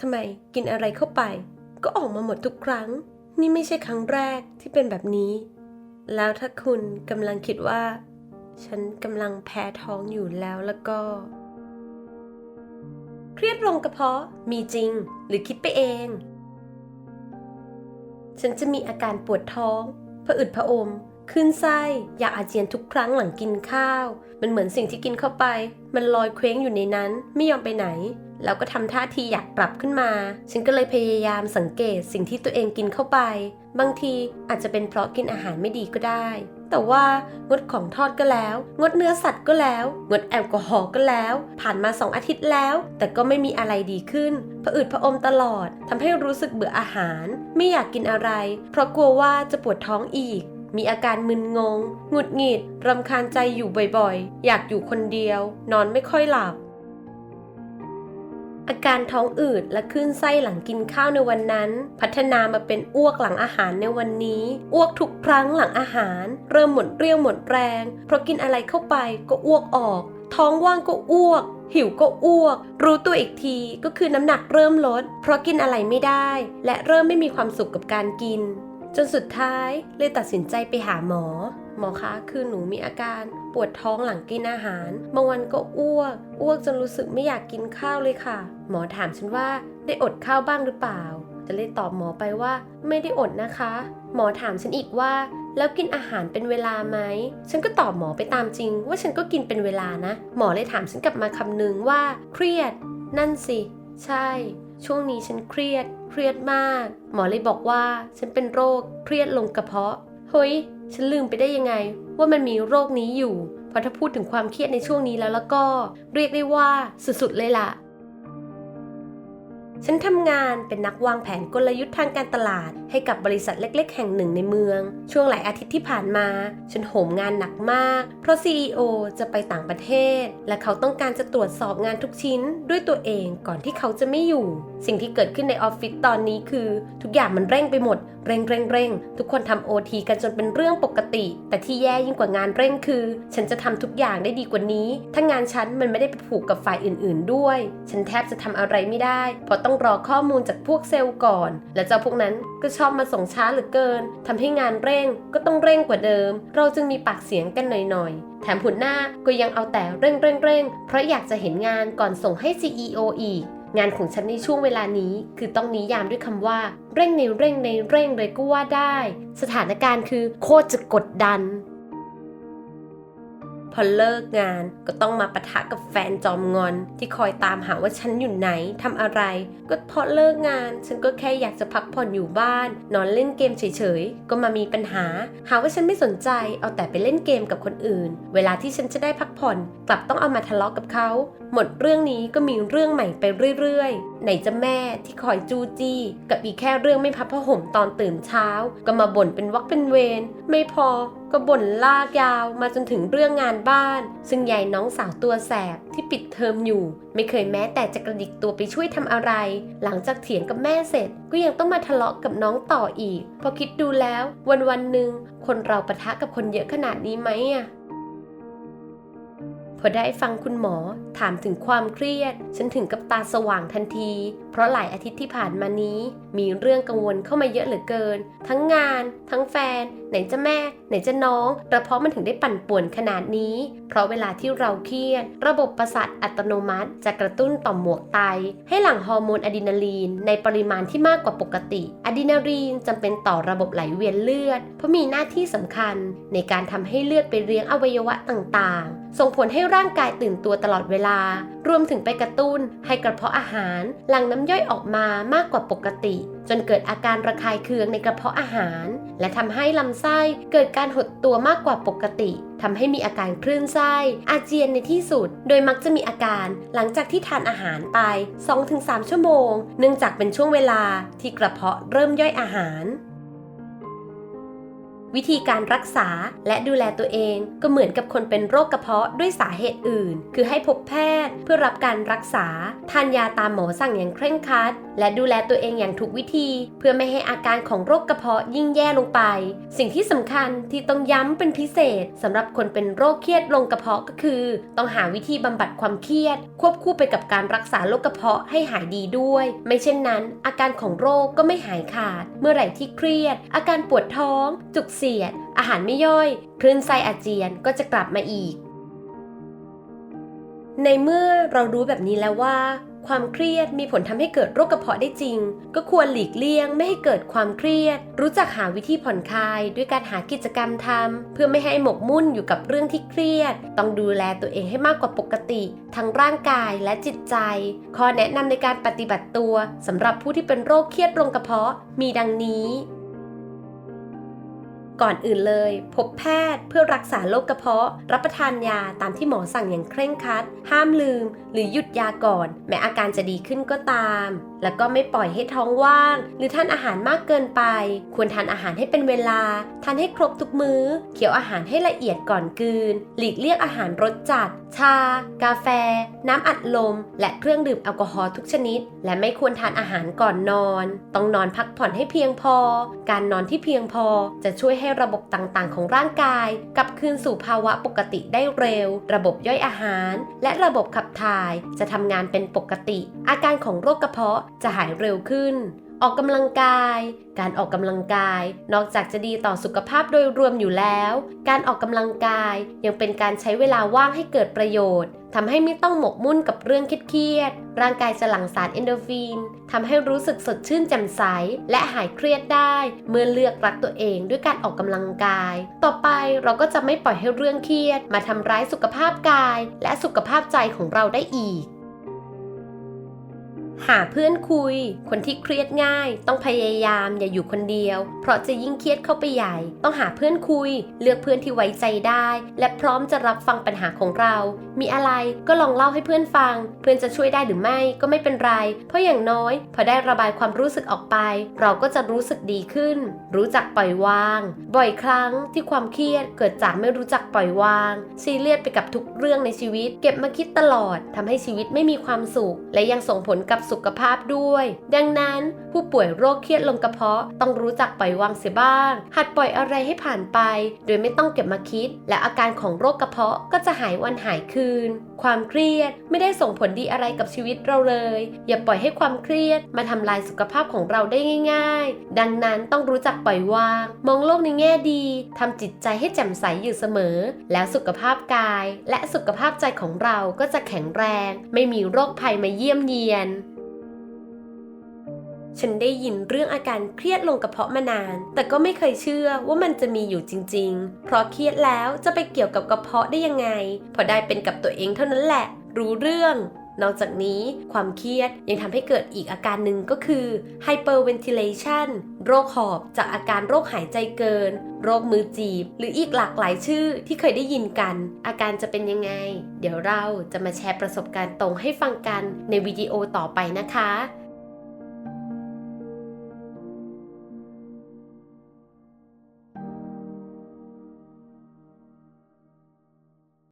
ทำไมกินอะไรเข้าไป ก็ออกมาหมดทุกครั้ง นี่ไม่ใช่ครั้งแรกที่เป็นแบบนี้ แล้วถ้าคุณกำลังคิดว่า ฉันกำลังแพ้ท้องอยู่แล้วแล้วก็ เครียดลงกระเพาะมีจริงหรือคิดไปเอง ฉันจะมีอาการปวดท้องผะอืดผะอม ขึ้นไส้อยากอาเจียนทุกครั้งหลังกินข้าว มันเหมือนสิ่งที่กินเข้าไป มันลอยเคว้งอยู่ในนั้นไม่ยอมไปไหน แล้วก็ทำท่าทีอยากกลับขึ้นมา ฉันก็เลยพยายามสังเกตสิ่งที่ตัวเองกินเข้าไป บางทีอาจจะเป็นเพราะกินอาหารไม่ดีก็ได้ แต่ว่างดของทอดก็แล้ว งดเนื้อสัตว์ก็แล้ว งดแอลกอฮอล์ก็แล้ว ผ่านมาสองอาทิตย์แล้ว แต่ก็ไม่มีอะไรดีขึ้นผะอืดผะอมตลอดทำให้รู้สึกเบื่ออาหาร ไม่อยากกินอะไร เพราะกลัวว่าจะปวดท้องอีก มีอาการมึนงง หงุดหงิด รำคาญใจอยู่บ่อยๆ อยากอยู่คนเดียว นอนไม่ค่อยหลับ อาการท้องอืดและคลื่นไส้หลังกินข้าวในวันนั้น พัฒนามาเป็นอ้วกหลังอาหารในวันนี้ อ้วกทุกครั้งหลังอาหาร เริ่มหมดเรี่ยวหมดแรง เพราะกินอะไรเข้าไปก็อ้วกออก ท้องว่างก็อ้วก หิวก็อ้วก รู้ตัวอีกทีก็คือน้ำหนักเริ่มลด เพราะกินอะไรไม่ได้ และเริ่มไม่มีความสุขกับการกิน จนสุดท้ายเลยตัดสินใจไปหาหมอ หมอคะคือหนูมีอาการปวดท้องหลังกินอาหาร บางวันก็อ้วก อ้วกจนรู้สึกไม่อยากกินข้าวเลยค่ะ หมอถามฉันว่าได้อดข้าวบ้างหรือเปล่าจะเลยตอบหมอไปว่าไม่ได้อดนะคะ หมอถามฉันอีกว่า แล้วกินอาหารเป็นเวลาไหม ฉันก็ตอบหมอไปตามจริง ว่าฉันก็กินเป็นเวลานะ หมอเลยถามฉันกลับมาคำนึงว่า เครียด นั่นสิ ใช่ ช่วงนี้ฉันเครียด เครียดมาก หมอเลยบอกว่า ฉันเป็นโรคเครียดลงกระเพาะ เฮ้ย ฉันลืมไปได้ยังไง ว่ามันมีโรคนี้อยู่ เพราะถ้าพูดถึงความเครียดในช่วงนี้แล้วแล้วก็ เรียกได้ว่าสุดๆเลยล่ะ ฉันทำงานเป็นนักวางแผนกลยุทธ์ทางการตลาด ให้กับบริษัทเล็ก ๆ แห่งหนึ่งในเมือง ช่วงหลายอาทิตย์ที่ผ่านมา ฉันโหมงานหนักมาก เพราะ CEO จะไปต่างประเทศ และเขาต้องการจะตรวจสอบงานทุกชิ้นด้วยตัวเองก่อนที่เขาจะไม่อยู่ สิ่งที่เกิดขึ้นในออฟฟิศตอนนี้คือ ทุกอย่างมันเร่งไปหมด เร่งเร่งเร่งทุกคนทำโอทีกันจนเป็นเรื่องปกติ แต่ที่แย่ยิ่งกว่างานเร่งคือ ฉันจะทำทุกอย่างได้ดีกว่านี้ ถ้างานฉันมันไม่ได้ไปผูกกับฝ่ายอื่น ๆ ด้วย ฉันแทบจะทำอะไรไม่ได้ เพราะต้องรอข้อมูลจากพวกเซลล์ก่อน และเจ้าพวกนั้นก็ชอบมาส่งช้าเหลือเกินทำให้งานเร่งก็ต้องเร่งกว่าเดิม เราจึงมีปากเสียงกันหน่อยๆแถมหุ่นหน้าก็ยังเอาแต่เร่งเร่งเร่งเพราะอยากจะเห็นงานก่อนส่งให้ CEO อีก งานของฉันในช่วงเวลานี้ คือต้องนิยามด้วยคำว่า เร่งในเร่งในเร่งเลยก็ว่าได้ สถานการณ์คือโคตรจะกดดัน อเลิกงานก็ต้องมาปะทะกับแฟนจอมงอน ที่คอยตามหาว่าฉันอยู่ไหนทำอะไร ก็พราะเลิกงาน ฉันก็แค่อยากจะพักผ่อนอยู่บ้าน นอนเล่นเกมเฉยๆ ก็มามีปัญหา หาว่าฉันไม่สนใจ เอาแต่ไปเล่นเกมกับคนอื่น เวลาที่ฉันจะได้พักผ่อน กลับต้องเอามาทะเลาะกับเขา หมดเรื่องนี้ก็มีเรื่องใหม่ไปเรื่อยๆ ไหนจะแม่ที่คอยจูจี้ กับอีกแค่เรื่องไม่พับผ้าห่มตอนตื่นเช้า ก็มาบ่นเป็นวักเป็นเวรไม่พอ ก็บ่นลากยาวมาจนถึงเรื่องงานบ้าน ซึ่งยายน้องสาวตัวแสบที่ปิดเทอมอยู่ ไม่เคยแม้แต่จะกระดิกตัวไปช่วยทำอะไร หลังจากเถียงกับแม่เสร็จ ก็ยังต้องมาทะเลาะกับน้องต่ออีก พอคิดดูแล้ววันวันหนึ่งคนเราปะทะกับคนเยอะขนาดนี้ไหมอะ พอได้ฟังคุณหมอถามถึงความเครียด ฉันถึงกับตาสว่างทันที เพราะหลายอาทิตย์ที่ผ่านมานี้ มีเรื่องกังวลเข้ามาเยอะเหลือเกิน ทั้งงาน ทั้งแฟน ไหนจะแม่ ไหนจะน้องกระเพาะมันถึงได้ปั่นป่วนขนาดนี้ เพราะเวลาที่เราเครียด ระบบประสาทอัตโนมัติ จะกระตุ้นต่อมหมวกไต ให้หลั่งฮอร์โมนอะดรีนาลีน ในปริมาณที่มากกว่าปกติอะดรีนาลีนจำเป็นต่อระบบไหลเวียนเลือด เพราะมีหน้าที่สำคัญ ในการทำให้เลือดไปเลี้ยงอวัยวะต่างๆ ส่งผลให้ร่างกายตื่นตัวตลอดเวลา รวมถึงไปกระตุ้นให้กระเพาะอาหารหลั่งน้ำย่อยออกมามากกว่าปกติ จนเกิดอาการระคายเคืองในกระเพาะอาหาร และทำให้ลำไส้เกิดการหดตัวมากกว่าปกติทำให้มีอาการคลื่นไส้ อาเจียนในที่สุด โดยมักจะมีอาการหลังจากที่ทานอาหารไป 2-3 ชั่วโมง เนื่องจากเป็นช่วงเวลาที่กระเพาะเริ่มย่อยอาหาร วิธีการรักษาและดูแลตัวเองก็เหมือนกับคนเป็นโรคกระเพาะด้วยสาเหตุอื่น คือให้พบแพทย์เพื่อรับการรักษา ทานยาตามหมอสั่งอย่างเคร่งครัด และดูแลตัวเองอย่างถูกวิธี เพื่อไม่ให้อาการของโรคกระเพาะยิ่งแย่ลงไป สิ่งที่สำคัญที่ต้องย้ำเป็นพิเศษสำหรับคนเป็นโรคเครียดลงกระเพาะก็คือ ต้องหาวิธีบำบัดความเครียด ควบคู่ไปกับการรักษาโรคกระเพาะให้หายดีด้วย ไม่เช่นนั้น อาการของโรคก็ไม่หายขาด เมื่อไหร่ที่เครียด อาการปวดท้อง จุกเสียด อาหารไม่ย่อย คลื่นไส้อาเจียนก็จะกลับมาอีก ในเมื่อเรารู้แบบนี้แล้วว่า ความเครียดมีผลทำให้เกิดโรคกระเพาะได้จริง ก็ควรหลีกเลี่ยงไม่ให้เกิดความเครียด รู้จักหาวิธีผ่อนคลาย ด้วยการหากิจกรรมทำเพื่อไม่ให้หมกมุ่นอยู่กับเรื่องที่เครียด ต้องดูแลตัวเองให้มากกว่าปกติ ทั้งร่างกายและจิตใจ ข้อแนะนำในการปฏิบัติตัวสำหรับผู้ที่เป็นโรคเครียดลงกระเพาะมีดังนี้ ก่อนอื่นเลย พบแพทย์เพื่อรักษาโรคกระเพาะ รับประทานยาตามที่หมอสั่งอย่างเคร่งครัด ห้ามลืม หรือหยุดยาก่อน แม้อาการจะดีขึ้นก็ตาม แล้วก็ไม่ปล่อยให้ท้องว่าง หรือทานอาหารมากเกินไป ควรทานอาหารให้เป็นเวลา ทานให้ครบทุกมื้อ เคี้ยวอาหารให้ละเอียดก่อนกลืน หลีกเลี่ยงอาหารรสจัด ชา กาแฟ น้ำอัดลม และเครื่องดื่มแอลกอฮอล์ทุกชนิด และไม่ควรทานอาหารก่อนนอน ต้องนอนพักผ่อนให้เพียงพอ การนอนที่เพียงพอจะช่วยให้ระบบต่างๆ ของร่างกายกลับคืนสู่ภาวะปกติได้เร็ว ระบบย่อยอาหาร และระบบขับถ่ายจะทำงานเป็นปกติ อาการของโรคกระเพาะจะหายเร็วขึ้น ออกกำลังกาย การออกกำลังกาย นอกจากจะดีต่อสุขภาพโดยรวมอยู่แล้ว การออกกำลังกายยังเป็นการใช้เวลาว่างให้เกิดประโยชน์ทำให้ไม่ต้องหมกมุ่นกับเรื่องเครียดๆร่างกายจะหลั่งสารเอนโดรฟินทำให้รู้สึกสดชื่นแจ่มใส และหายเครียดได้ เมื่อเลือกรักตัวเองด้วยการออกกำลังกาย ต่อไปเราก็จะไม่ปล่อยให้เรื่องเครียด มาทำร้ายสุขภาพกาย และสุขภาพใจของเราได้อีก หาเพื่อนคุย คนที่เครียดง่าย ต้องพยายามอย่าอยู่คนเดียว เพราะจะยิ่งเครียดเข้าไปใหญ่ ต้องหาเพื่อนคุย เลือกเพื่อนที่ไว้ใจได้ และพร้อมจะรับฟังปัญหาของเรา มีอะไรก็ลองเล่าให้เพื่อนฟัง เพื่อนจะช่วยได้หรือไม่ก็ไม่เป็นไร เพราะอย่างน้อย พอได้ระบายความรู้สึกออกไป เราก็จะรู้สึกดีขึ้น รู้จักปล่อยวาง บ่อยครั้งที่ความเครียดเกิดจากไม่รู้จักปล่อยวาง ซีเรียสไปกับทุกเรื่องในชีวิต เก็บมาคิดตลอดทำให้ชีวิตไม่มีความสุข และยังส่งผลกับสุขภาพด้วย ดังนั้นผู้ป่วยโรคเครียดลงกระเพาะต้องรู้จักปล่อยวางเสียบ้าง หัดปล่อยอะไรให้ผ่านไป โดยไม่ต้องเก็บมาคิด และอาการของโรคกระเพาะก็จะหายวันหายคืน ความเครียดไม่ได้ส่งผลดีอะไรกับชีวิตเราเลย อย่าปล่อยให้ความเครียดมาทำลายสุขภาพของเราได้ง่าย ๆ ดังนั้นต้องรู้จักปล่อยวาง มองโลกในแง่ดีทำจิตใจให้แจ่มใสอยู่เสมอ แล้วสุขภาพกาย และสุขภาพใจของเราก็จะแข็งแรง ไม่มีโรคภัยมาเยี่ยมเยียน ฉันได้ยินเรื่องอาการเครียดลงกระเพาะมานาน แต่ก็ไม่เคยเชื่อว่ามันจะมีอยู่จริง ๆ เพราะเครียดแล้วจะไปเกี่ยวกับกระเพาะได้ยังไง พอได้เป็นกับตัวเองเท่านั้นแหละ รู้เรื่องนอกจากนี้ความเครียดยังทำให้เกิดอีกอาการหนึ่งก็คือ hyperventilation โรคหอบจากอาการโรคหายใจเกิน โรคมือจีบ หรืออีกหลากหลายชื่อที่เคยได้ยินกัน อาการจะเป็นยังไง เดี๋ยวเราจะมาแชร์ประสบการณ์ตรงให้ฟังกันในวิดีโอต่อไปนะคะ